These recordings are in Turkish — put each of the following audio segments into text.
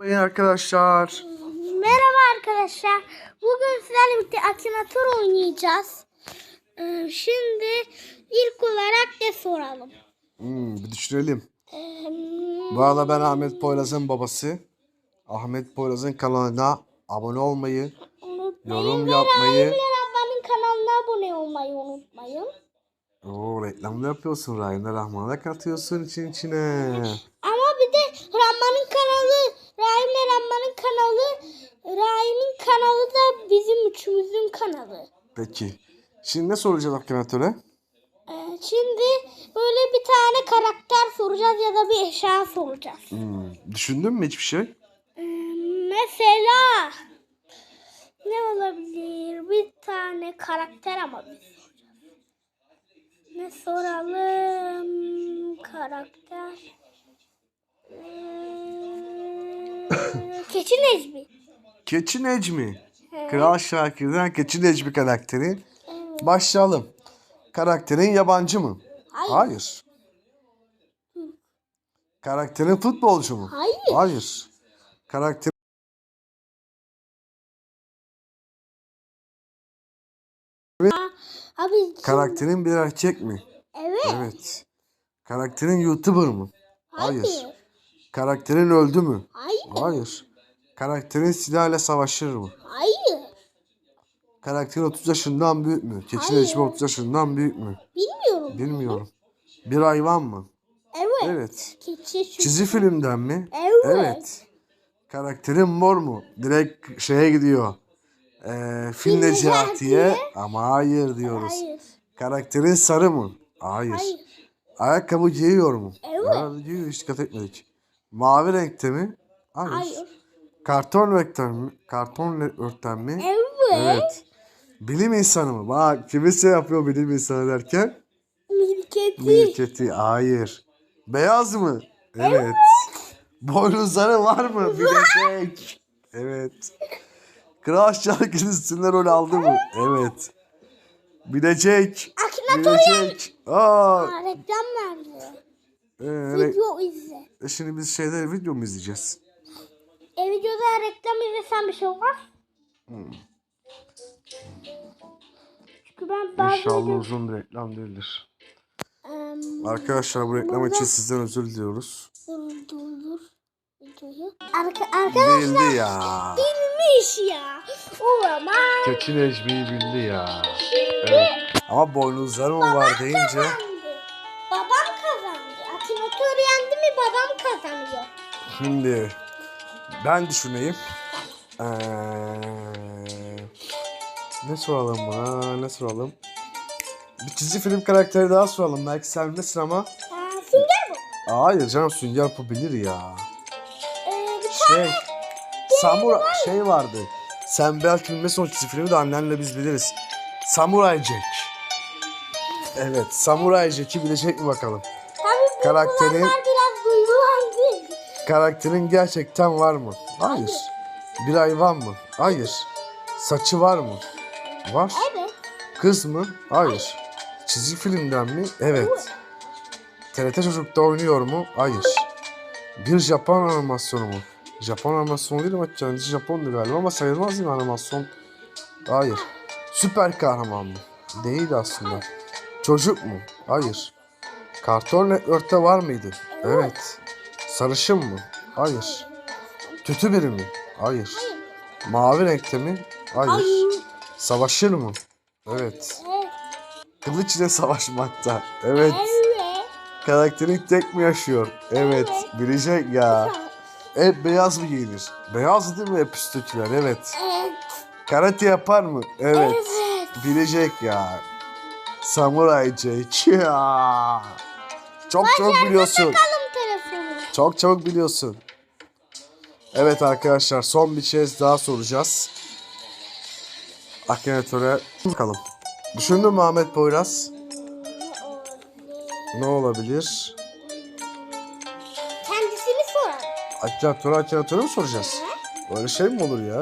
Merhaba arkadaşlar. Merhaba arkadaşlar. Bugün sizlerle birlikte Akinator oynayacağız. Ee, şimdi ilk olarak ne soralım? Hmm, bir düşünelim. Ee, Bu arada ben Ahmet Poyraz'ın babası. Ahmet Poyraz'ın kanalına abone olmayı, unutmayın yorum yapmayı. Rahim Rahman'ın kanalına abone olmayı unutmayın. Oo reklamda yapıyorsun. Rahim'le Rahman'a katıyorsun için içine. Ama bir de Rahman'ın kanalı, Rahman'ın kanalı, Rahim'in kanalı da bizim üçümüzün kanalı. Peki. Şimdi ne soracağız Akinatöre? Ee, şimdi böyle bir tane karakter soracağız ya da bir eşya soracağız. Hmm, düşündün mü hiçbir şey? Ee, Mesela ne olabilir? Bir tane karakter ama biz. Ne soralım? Karakter. Ee, Keçi Necmi. Keçi Necmi. Evet. Kral Şakir'den Keçi Necmi karakteri. Evet. Başlayalım. Karakterin yabancı mı? Hayır. Hayır. Karakterin futbolcu mu? Hayır. Hayır. Karakter Abi karakterin bir erkek mi? evet. Evet. Karakterin YouTuber mı? Hayır. Hayır. Karakterin öldü mü? Hayır. Hayır. Karakterin silahla savaşır mı? Hayır. Karakterin 30 yaşından büyük mü? Keçi Hayır. Necmi 30 yaşından büyük mü? Bilmiyorum. Bilmiyorum. Bir hayvan mı? Evet. Evet. Keçi şu. Çizgi filmden mi? Evet. Evet. Karakterin mor mu? Direkt şeye gidiyor. Ee, Fil Necati'ye ama hayır diyoruz. Hayır. Karakterin sarı mı? Hayır. Hayır. Ayakkabı giyiyor mu? Evet. Ha, giyiyor hiç dikkat etmedik. Mavi renkte mi? Hayır. Hayır. Karton renkten mi? Karton renkten mi? Evet. Evet. Bilim insanı mı? Bak kimisi yapıyor bilim insanı derken. Milketi. Mirketi. Hayır. Beyaz mı? Evet. Boynuzları var mı? Bilecek. Evet. Kral şarkının üstünde rol aldı mı? Evet. Bilecek. Akinator Bilecek. Aa. Aa, reklam verdi. Ee, Video izle. e şimdi biz şeyde video mu izleyeceğiz? E videoda reklam izlesen bir şey olmaz. Hmm. Çünkü ben bazı İnşallah video- uzun bir reklam değildir. Em, Arkadaşlar bu reklam Burada- için sizden özür diliyoruz. dur dur dur. Videoyu. Arka, arkadaşlar Bildi ya. bilmiş ya. O zaman Keçi Necmi'yi bildi ya. şimdi Evet. Ama boynuzları mı var deyince şimdi ben düşüneyim. Ee, ne soralım buna? Ne soralım? Bir çizgi film karakteri daha soralım. Belki sen bilirsin ama. Aa, sünger bu. Hayır canım Sünger bu bilir ya. Ee, bir Şey. Samura şey vardı. Sen belki bilmesin o çizgi filmi de annenle biz biliriz. Samurai Jack. Evet, Samurai Jack'i bilecek mi bakalım? Tabii bu Karakterin-. Karakterin gerçekten var mı? Hayır. Bir hayvan mı? Hayır. Saçı var mı? Var. Evet. Kız mı? Hayır. Çizgi filmden mi? Evet. TRT Çocuk'ta oynuyor mu? Hayır. Bir Japon animasyonu mu? Japon animasyonu değil ama kendisi Japon'du galiba ama sayılmaz değil mi animasyon? Hayır. Süper kahraman mı? Değil aslında. Çocuk mu? Hayır. Karton Network'te var mıydı? Evet. Sarışın mı? Hayır. Kötü biri mi? Hayır. Mavi renkte mi? Hayır. Savaşır mı? Evet. Kılıç ile savaşmakta. Evet. Karakterin tek mi yaşıyor? Evet. Bilecek ya. Hep beyaz mı giyinir? Beyaz değil mi hep üsttekiler? Evet. Karate yapar mı? Evet. Bilecek ya. Samurai Jack. Ya. Çok çok biliyorsun. Çok çabuk biliyorsun. Evet arkadaşlar son bir kez daha soracağız. Akinatöre bakalım. Düşündün mü Ahmet Poyraz? Ne olabilir? Kendisini soralım. Akinatöre akinatöre mi soracağız? Öyle şey mi olur ya?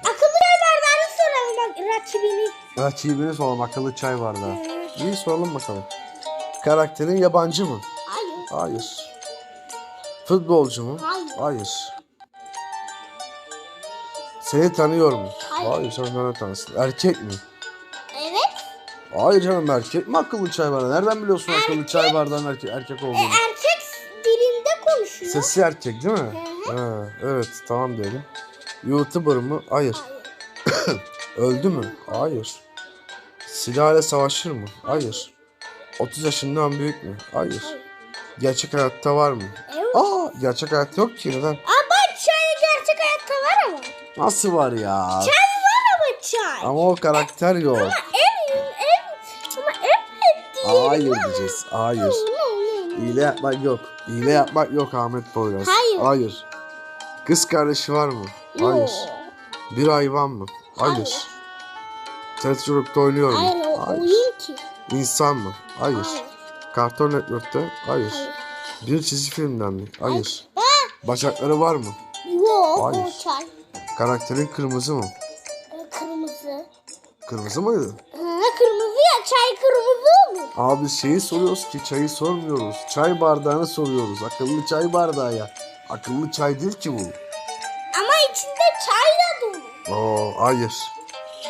Akıllı bardağını soralım bak rakibini. Rakibini soralım akıllı çay var da. İyi soralım bakalım. Karakterin yabancı mı? Hayır. Hayır. Futbolcu mu? Hayır. Hayır. Seni tanıyor mu? Hayır. Hayır sen beni tanısın. Erkek mi? Evet. Hayır canım erkek mi akıllı çay bardağı? Nereden biliyorsun akıllı çay bardağının erkek, erkek E, olduğunu? erkek dilinde konuşuyor. Sesi erkek değil mi? Ha, evet tamam diyelim. YouTuber mı? Hayır. Öldü mü? Hayır. Silahla savaşır mı? Hayır. 30 yaşından büyük mü? Hayır. Gerçek hayatta var mı? Evet. Aa, gerçek hayatta yok ki neden? Ama çay gerçek hayatta var ama. Nasıl var ya? Çay var ama çay. Ama o karakter yok. Ev, ev, ama evet diyelim. Hayır diyeceğiz. Hayır. İyile yapmak yok. İyile yapmak yok Ahmet Poyraz. Hayır. Hayır. Kız kardeşi var mı? Hayır. Yok. Bir hayvan mı? Hayır. Hayır. Çocukta oynuyor mu? Hayır o oyun ki. İnsan mı? Hayır. Hayır. Karton Network'te? Hayır. Hayır. Bir çizgi filmden mi? Hayır. Ha, Bacakları var mı? yok Hayır. Karakterin kırmızı mı? E, Kırmızı. Kırmızı mıydı? Ha, kırmızı ya çay kırmızı mı? Abi şeyi soruyoruz ki çayı sormuyoruz. Çay bardağını soruyoruz. Akıllı çay bardağı ya. Akıllı çay değil ki bu. Ama içinde çay da dolu. Oo, hayır.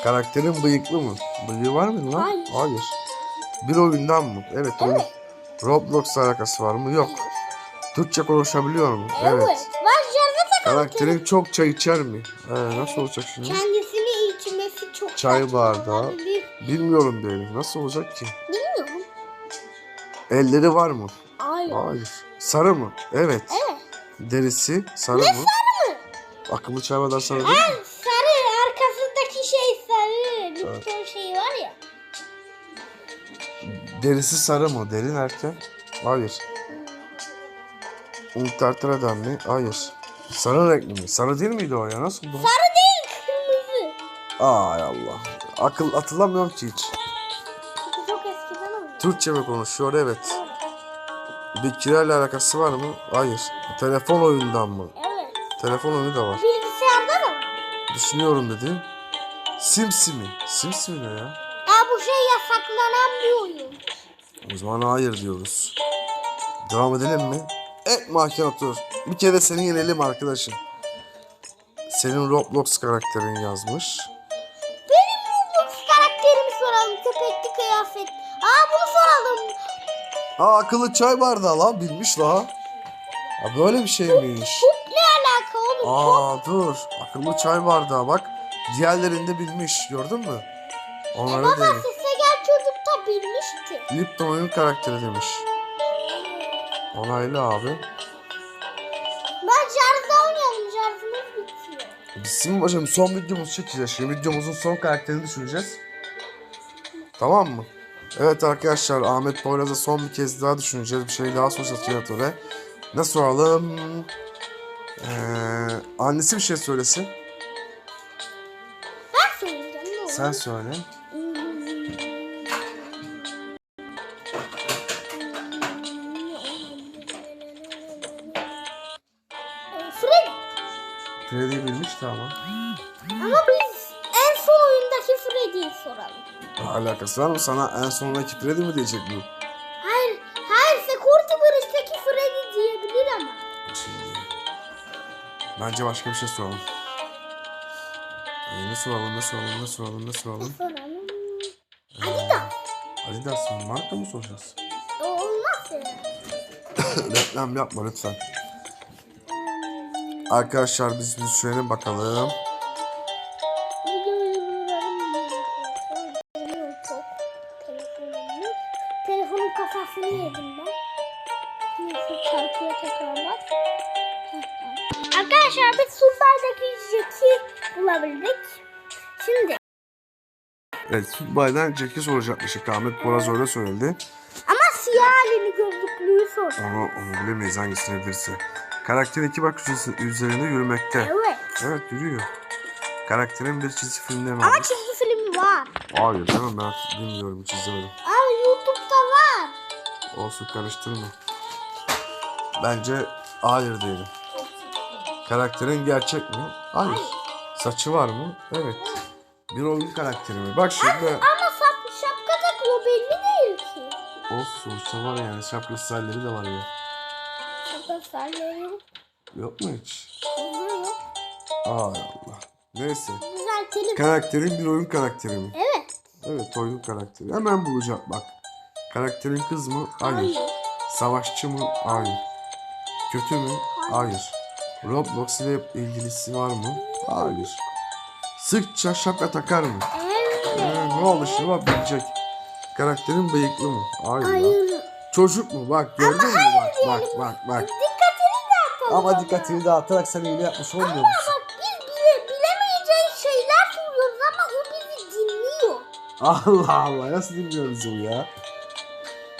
Karakterin bıyıklı mı? Bıyığı var mı lan? Hayır. Bir oyundan mı? Evet. oyun. Roblox alakası var mı? Yok. Türkçe konuşabiliyor mu? Evet. Karakterin çok çay içer mi? Ee, nasıl olacak şimdi? kendisini içmesi çok Çay bardağı. Bilmiyorum diyelim. Nasıl olacak ki? Bilmiyorum. Elleri var mı? Hayır. Hayır. Sarı mı? Evet. Evet. Derisi sarı mı? Sarı mı? Akıllı çay bardağı sarı değil mi? Derisi sarı mı? Deri nerede? Hayır. Untertreden mi? Hayır. Sarı renkli mi? Sarı değil miydi o ya? Nasıl bu? Sarı değil kırmızı. Ay Allah. Akıl hatırlamıyorum ki hiç. Çok eskiden oldu. Türkçe mi konuşuyor? Evet. Bitkilerle alakası var mı? Hayır. Telefon oyundan mı? Evet. Telefon oyunu da var. Bilgisayarda da var. Düşünüyorum dedi. Simsi mi? Simsi mi ne ya? Yasaklanan bir oyun. O zaman hayır diyoruz. Devam edelim mi? Evet mahkeme otur. Bir kere seni yenelim arkadaşım. Senin Roblox karakterin yazmış. Benim Roblox karakterimi soralım. Köpekli kıyafet. Aa bunu soralım. Aa akıllı çay bardağı lan bilmiş la. Ha böyle bir şeymiş. Bu ne alaka oğlum? Aa dur. Akıllı çay bardağı bak. Diğerlerinde bilmiş. Gördün mü? Onlara Baba Lipton oyun karakteri demiş. Onaylı abi. Ben Jarza oynayalım. Jarzımız bitiyor. Bizim hocam son videomuzu çekeceğiz. Şimdi videomuzun son karakterini düşüneceğiz. Tamam mı? Evet arkadaşlar Ahmet Poyraz'a son bir kez daha düşüneceğiz. Bir şey daha soracağız tiyatroya. Ne soralım? Ee, annesi bir şey söylesin. Ben söyleyeceğim ne olur. Sen söyle. Alakası var mı? Sana en sondaki Freddy mi diyecek bu? Hayır, hayır Security Breach'teki Freddy diyebilir ama. Bence başka bir şey soralım. Ee, ne soralım, ne soralım, ne soralım, ne soralım? Soralım. Adidas. Adidas mı? Marka mı soracağız? O olmaz ya. Reklam yapma lütfen. Arkadaşlar biz bir düşünelim bakalım. Neyse çarpıya tekrar bak. Arkadaşlar biz Survivor'daki Jack'i bulabildik. Şimdi Evet, Futbay'dan Jack'i soracakmışık. Ahmet Boraz öyle söyledi. ama siyah halini gözlüklüğü sor. Onu, onu bilemeyiz hangisini bilirse. Karakter iki bak üzerinde- yürümekte. Evet. Evet yürüyor. Karakterin bir çizgi filmde mi Ama var? çizgi film var. Hayır canım ben bilmiyorum hiç izlemedim. Ama YouTube'da var. Olsun karıştırma. Bence hayır diyelim. Karakterin gerçek mi? Hayır. Saçı var mı? Evet. Bir oyun karakteri mi? Bak şimdi. Ama sap, şapka takıyor belli değil ki. Olsun sonuçta var yani şapka style'leri de var ya. Şapka sarıları yok. Yok mu hiç? Ay Allah. Neyse. Düzeltelim. Karakterin bir oyun karakteri mi? Evet. Evet oyun karakteri. Hemen bulacağım bak. Karakterin kız mı? Hayır. Savaşçı mı? Hayır. Kötü mü? Hayır. Roblox ile ilgilisi var mı? Hayır. Sıkça şapka takar mı? Evet. Ee, ne oldu şimdi bilecek. Karakterin bıyıklı mı? Hayır. Hayır. Çocuk mu? Bak gördün mü? Bak bak bak bak. Dikkatini dağıtalım. Ama dikkatini dağıtarak sen iyiliği yapmış olmuyor musun? Bak biz bile, bilemeyeceği şeyler soruyoruz ama o bizi dinliyor. Allah Allah nasıl dinliyoruz bu ya?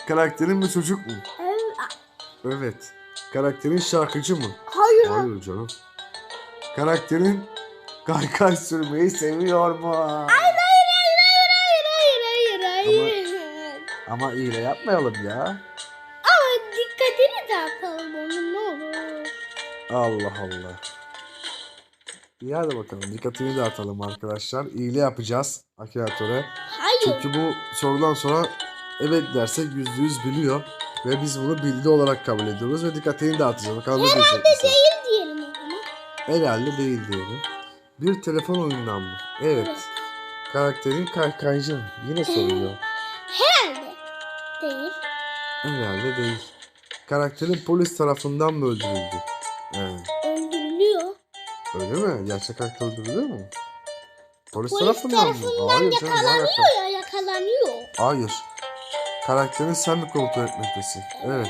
Karakterin bir çocuk mu? Evet. Evet. Karakterin şarkıcı mı? Hayır. Hayır canım. Karakterin kaykay sürmeyi seviyor mu? Hayır hayır hayır hayır hayır hayır. Ama iyile yapmayalım ya. Ama dikkatini dağıtalım onun ne olur. Allah Allah. İyi hadi bakalım dikkatini dağıtalım arkadaşlar. İyile yapacağız Akiratöre. Hayır. Çünkü bu sorudan sonra evet dersek yüzde yüz biliyor. Ve biz bunu bildi olarak kabul ediyoruz ve dikkatini dağıtacağız. Bakalım ne diyecek bize. Değil diyelim o zaman. Herhalde değil diyelim. Bir telefon oyundan mı? Evet. Evet. Karakterin kaykaycı mı? Yine soruyor. Herhalde. Değil. Herhalde değil. Karakterin polis tarafından mı öldürüldü? Evet. Öldürülüyor. Öyle mi? Gerçek hayatta öldürülüyor mu? Polis, Polis tarafından, mı? tarafından Hayır canım, ne alaka? yakalanıyor ya yakalanıyor. Hayır. Karakterin sen mi kontrol etmektesin? Evet.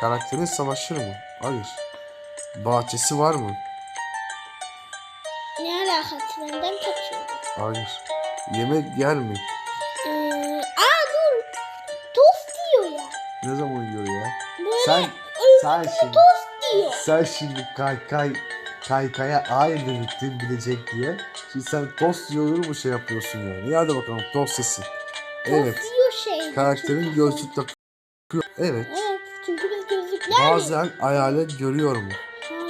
Karakterin savaşır mı? Hayır. Bahçesi var mı? Ne alakası benden kaçıyor. Hayır. Yemek yer mi? Ee, aa dur. Tost diyor ya. Ne zaman yiyor ya? Böyle Sen sen şimdi tost diyor. sen şimdi kaykay kaykaya hayır dedirttin bilecek diye. Şimdi sen tost yiyor mu şey yapıyorsun yani? İyi hadi bakalım tost sesi. Evet. Tost. Karakterin gözlük takıyor. Evet. Evet çünkü biz gözlükler Bazen hayalet görüyor mu?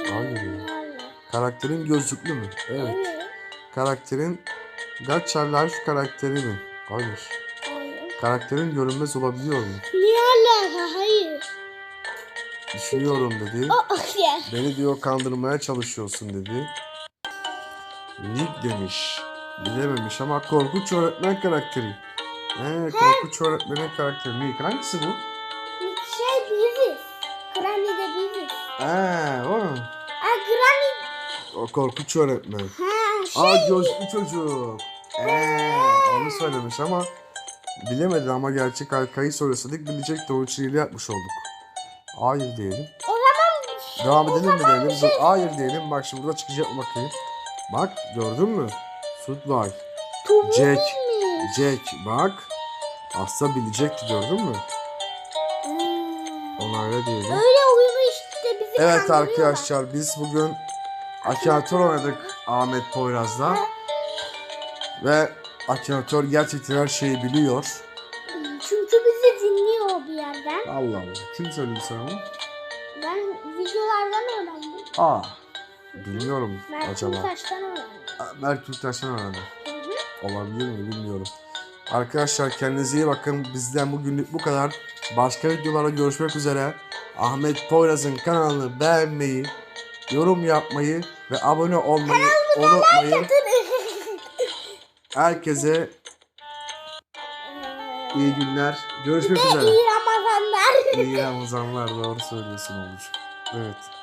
Hayır. Hayır. Karakterin gözlüklü mü? Evet. Evet. Karakterin Gacha Life karakteri mi? Hayır. Hayır. Karakterin görünmez olabiliyor mu? Ne alaka? Hayır. Düşünüyorum dedi. Ya. Beni diyor kandırmaya çalışıyorsun dedi. Nick demiş. Bilememiş ama korkunç öğretmen karakteri. He, korkunç öğretmenin karakteri. Nick hangisi bu? Şey biziz. Granny de biziz. He, o. Aa Granny. O korkunç öğretmen. Ha şey. Aa gözlü çocuk. Ee, onu söylemiş ama bilemedi ama gerçek arkayı bilecekti. O için hile yapmış olduk. Hayır diyelim. O zaman Devam edelim mi diyelim? Dur, hayır diyelim. Bak şimdi burada çıkacak bakayım. Bak gördün mü? Sütlaç. Tubu Jack. Jack bak. Aslında bilecekti gördün mü? Hmm. Onayla diyelim. Öyle oyunu işte bizi Evet kandırıyorlar. arkadaşlar biz bugün Akinator oynadık Ahmet Poyraz'la. Ve Akinator gerçekten her şeyi biliyor. Çünkü bizi dinliyor bir yerden. Allah Allah. Kim söyledi sana bunu? Ben videolardan öğrendim. Aa. Bilmiyorum Mert acaba. Taş'tan öğrendim. Mert Türktaş'tan öğrendi. Olabilir mi bilmiyorum. Arkadaşlar kendinize iyi bakın. Bizden bugünlük bu kadar. Başka videolarda görüşmek üzere. Ahmet Poyraz'ın kanalını beğenmeyi, yorum yapmayı ve abone olmayı unutmayın. Herkese iyi günler. Görüşmek üzere. İyi Ramazanlar. İyi Ramazanlar doğru söylüyorsun Oğuz. Evet.